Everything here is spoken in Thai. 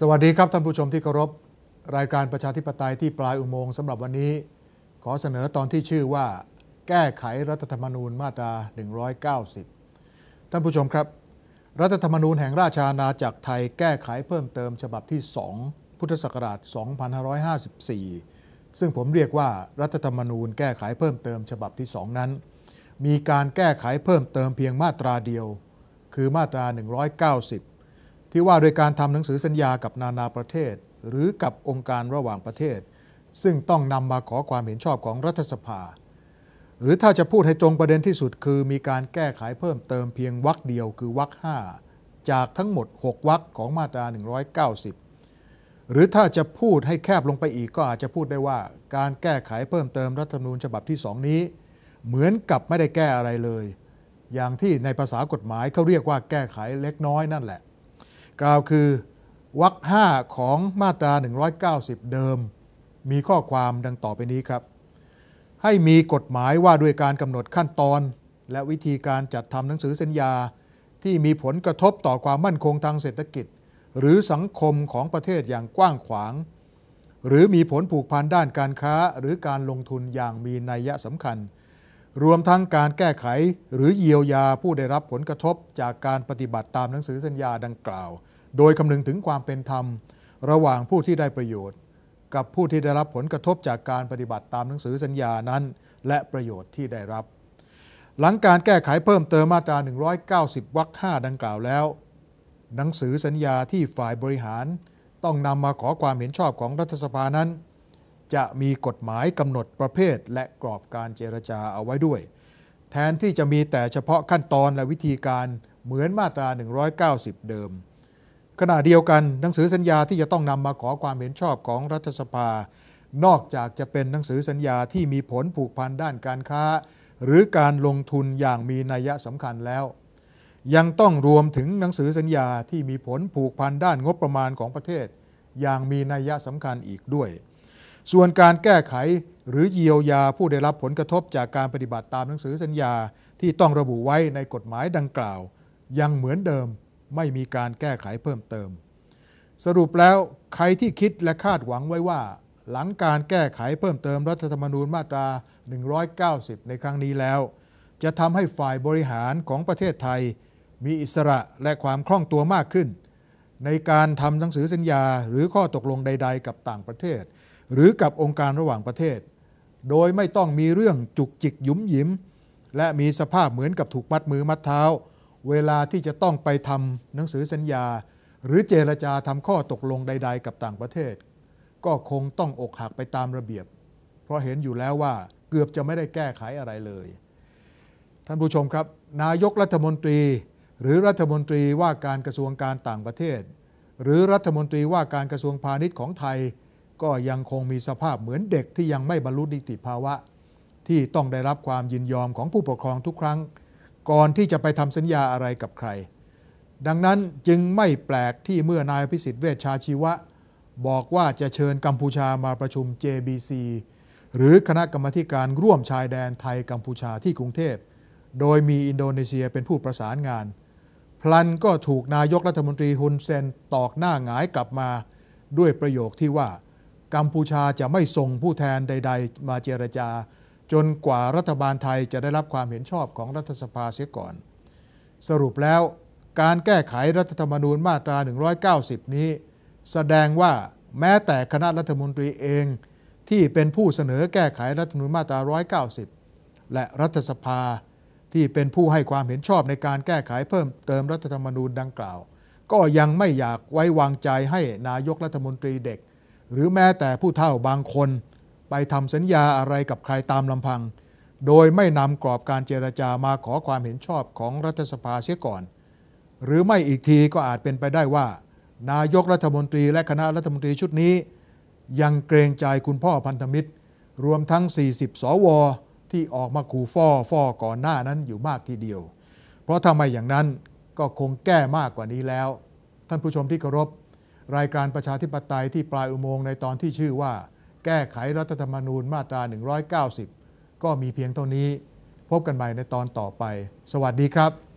สวัสดีครับท่านผู้ชมที่เคารพ รายการประชาธิปไตยที่ปลายอุโมงค์สำหรับวันนี้ ขอเสนอตอนที่ชื่อว่า แก้ไขรัฐธรรมนูญมาตรา 190 ท่านผู้ชมครับ รัฐธรรมนูญแห่งราชอาณาจักรไทยแก้ไขเพิ่มเติมฉบับที่ 2 พุทธศักราช 2554 ซึ่งผมเรียกว่ารัฐธรรมนูญแก้ไขเพิ่มเติมฉบับที่ 2 นั้น มีการแก้ไขเพิ่มเติมเพียงมาตราเดียว คือมาตรา 190 ที่ว่าโดยการทำหนังสือสัญญากับนานาประเทศ หรือกับองค์การระหว่างประเทศ ซึ่งต้องนำมาขอความเห็นชอบของรัฐสภา หรือถ้าจะพูดให้ตรงประเด็นที่สุดคือ มีการแก้ไขเพิ่มเติมเพียงวรรคเดียวคือวรรค5จากทั้งหมด 6วรรคของมาตรา 190 หรือถ้าจะพูดให้แคบลงไปอีกก็อาจจะพูดได้ว่า การแก้ไขเพิ่มเติมรัฐธรรมนูญฉบับที่2นี้ เหมือนกับไม่ได้แก้อะไรเลย อย่างที่ในภาษากฎหมายเขาเรียกว่าแก้ไขเล็กน้อยนั่นแหละ กล่าวคือวรรค5ของมาตรา 190 เดิม มีข้อความดังต่อไปนี้ครับ ให้มีกฎหมายว่าด้วยการกำหนดขั้นตอน และวิธีการจัดทำหนังสือสัญญา ที่มีผลกระทบต่อความมั่นคงทางเศรษฐกิจ หรือสังคมของประเทศอย่างกว้างขวาง หรือมีผลผูกพันด้านการค้าหรือการลงทุนอย่างมีนัยสำคัญ รวมทั้งการแก้ไขหรือเยียวยาผู้ได้รับผลกระทบจากการปฏิบัติตามหนังสือสัญญาดังกล่าว โดยคำนึงถึงความเป็นธรรม ระหว่างผู้ที่ได้ประโยชน์ กับผู้ที่ได้รับผลกระทบจากการปฏิบัติตามหนังสือสัญญานั้น และประโยชน์ที่ได้รับ หลังการแก้ไขเพิ่มเติมมาตรา 190 วรรค 5 ดังกล่าวแล้ว หนังสือสัญญาที่ฝ่ายบริหาร ต้องนำมาขอความเห็นชอบของรัฐสภานั้น จะมีกฎหมายกำหนดประเภทและกรอบการเจรจาเอาไว้ด้วย แทนที่จะมีแต่เฉพาะขั้นตอนและวิธีการเหมือนมาตรา 190 เดิม ขณะเดียวกันหนังสือสัญญาที่จะต้องนำมาขอความเห็นชอบของรัฐสภา นอกจากจะเป็นหนังสือสัญญาที่มีผลผูกพันด้านการค้า หรือการลงทุนอย่างมีนัยสำคัญแล้ว ยังต้องรวมถึงหนังสือสัญญาที่มีผลผูกพันด้านงบประมาณของประเทศ อย่างมีนัยสำคัญอีกด้วย ส่วนการแก้ไขหรือเยียวยาผู้ได้รับผลกระทบจากการปฏิบัติตามหนังสือสัญญาที่ต้องระบุไว้ในกฎหมายดังกล่าว ยังเหมือนเดิมไม่มีการแก้ไขเพิ่มเติม สรุปแล้วใครที่คิดและคาดหวังไว้ว่า หลังการแก้ไขเพิ่มเติมรัฐธรรมนูญมาตรา 190 ในครั้งนี้แล้ว จะทำให้ฝ่ายบริหารของประเทศไทย มีอิสระและความคล่องตัวมากขึ้น ในการทำหนังสือสัญญาหรือข้อตกลงใด ๆ กับต่างประเทศ หรือกับองค์การระหว่างประเทศ โดยไม่ต้องมีเรื่องจุกจิกยุมยิมและมีสภาพเหมือนกับถูกมัดมือมัดเท้า เวลาที่จะต้องไปทำหนังสือสัญญา หรือเจรจาทำข้อตกลงใด ๆ กับต่างประเทศ ก็คงต้องอกหักไปตามระเบียบ เพราะเห็นอยู่แล้วว่าเกือบจะไม่ได้แก้ไขอะไรเลย ท่านผู้ชมครับ นายกรัฐมนตรี หรือรัฐมนตรีว่าการกระทรวงการต่างประเทศ หรือรัฐมนตรีว่าการกระทรวงพาณิชย์ของไทย ก็ยังคงมีสภาพเหมือนเด็กที่ยังไม่บรรลุนิติภาวะ ที่ต้องได้รับความยินยอมของผู้ปกครองทุกครั้ง ก่อนที่จะไปทำสัญญาอะไรกับใคร ดังนั้นจึงไม่แปลกที่เมื่อนายพิสิทธิ์เวชชาชีวะ บอกว่าจะเชิญกัมพูชามาประชุม JBC หรือคณะกรรมการร่วมชายแดนไทยกัมพูชาที่กรุงเทพ โดยมีอินโดนีเซียเป็นผู้ประสานงาน พลันก็ถูกนายกรัฐมนตรีฮุนเซนตอกหน้าหงายกลับมาด้วยประโยคที่ว่า กัมพูชาจะไม่ส่งผู้แทนใด ๆ มาเจรจา จนกว่ารัฐบาลไทยจะได้รับความเห็นชอบของรัฐสภาเสียก่อน สรุปแล้วการแก้ไขรัฐธรรมนูญมาตรา 190 นี้ แสดงว่าแม้แต่คณะรัฐมนตรีเองที่เป็นผู้เสนอแก้ไขรัฐธรรมนูญมาตรา 190 และรัฐสภาที่เป็นผู้ให้ความเห็นชอบในการแก้ไขเพิ่มเติมรัฐธรรมนูญดังกล่าว ก็ยังไม่อยากไว้วางใจให้นายกรัฐมนตรีเด็ก หรือแม้แต่ผู้เฒ่าบางคน ไปทำสัญญาอะไรกับใครตามลำพัง โดยไม่นำกรอบการเจรจามาขอความเห็นชอบของรัฐสภาเสียก่อน หรือไม่อีกทีก็อาจเป็นไปได้ว่า นายกรัฐมนตรีและคณะรัฐมนตรีชุดนี้ ยังเกรงใจคุณพ่อพันธมิตร รวมทั้ง 40 สว ที่ออกมาขู่ฟ้อฟ้อก่อนหน้านั้นอยู่มากทีเดียว เพราะทำไมอย่างนั้นก็คงแก้มากกว่านี้แล้ว ท่านผู้ชมที่เคารพ รายการประชาธิปไตยที่ปลายอุโมงค์ในตอนที่ชื่อว่า แก้ไขรัฐธรรมนูญมาตรา 190 ก็มีเพียงเท่านี้ พบกันใหม่ในตอนต่อไป สวัสดีครับ